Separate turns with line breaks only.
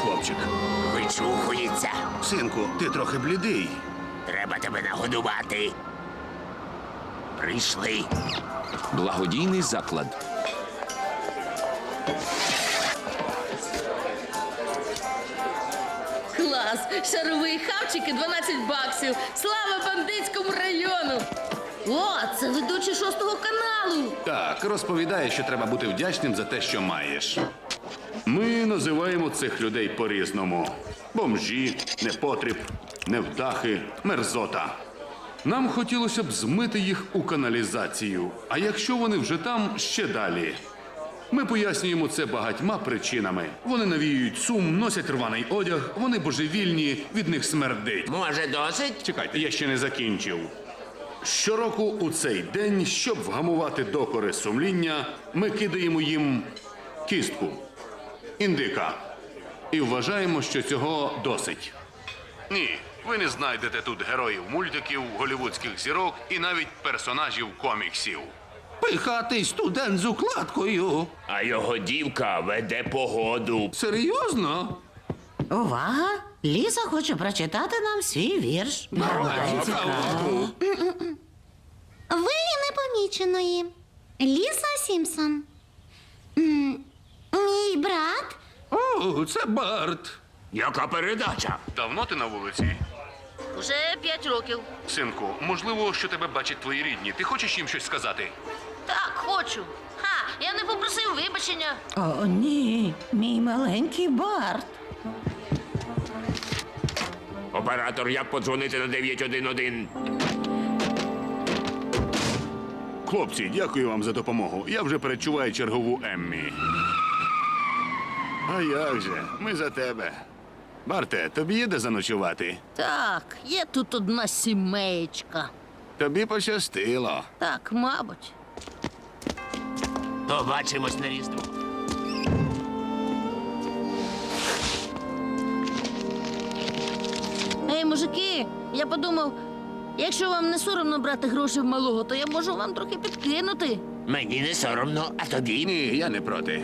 хлопчик.
Вичухується.
Синку, ти трохи блідий.
Треба тебе нагодувати. Прийшли.
Благодійний заклад.
Клас! Шаровий хавчик і 12 баксів. Слава бандитському району! О, це ведучий шостого каналу.
Так, розповідає, що треба бути вдячним за те, що маєш. Ми називаємо цих людей по-різному: бомжі, непотріб, невдахи, мерзота. Нам хотілося б змити їх у каналізацію, а якщо вони вже там, ще далі. Ми пояснюємо це багатьма причинами. Вони навіюють сум, носять рваний одяг, вони божевільні, від них смердить.
Може, досить?
Чекайте, я ще не закінчив. Щороку у цей день, щоб вгамувати докори сумління, ми кидаємо їм кістку, індика. І вважаємо, що цього досить. Ні, ви не знайдете тут героїв мультиків, голівудських зірок і навіть персонажів коміксів.
Пихатий студент з укладкою.
А його дівка веде погоду.
Серйозно?
Увага! Ліза хоче прочитати нам свій вірш.
Ви непоміченої. Ліса Сімпсон. М, Мій брат.
О, це Барт.
Яка передача?
Давно ти на вулиці?
Уже 5 років.
Синку, можливо, що тебе бачать твої рідні. Ти хочеш їм щось сказати?
Так, хочу. Ха, я не попросив вибачення.
О, ні, мій маленький Барт.
Оператор, як подзвонити на 911?
Хлопці, дякую вам за допомогу. Я вже перечуваю чергову Еммі. А як же? Ми за тебе. Барте, тобі є де заночувати?
Так, є тут одна сімейка.
Тобі пощастило.
Так, мабуть.
Побачимось на різдво.
Ей, мужики, я подумав, якщо вам не соромно брати гроші в малого, то я можу вам трохи підкинути.
Мені не соромно, а тобі?
Ні, я не проти.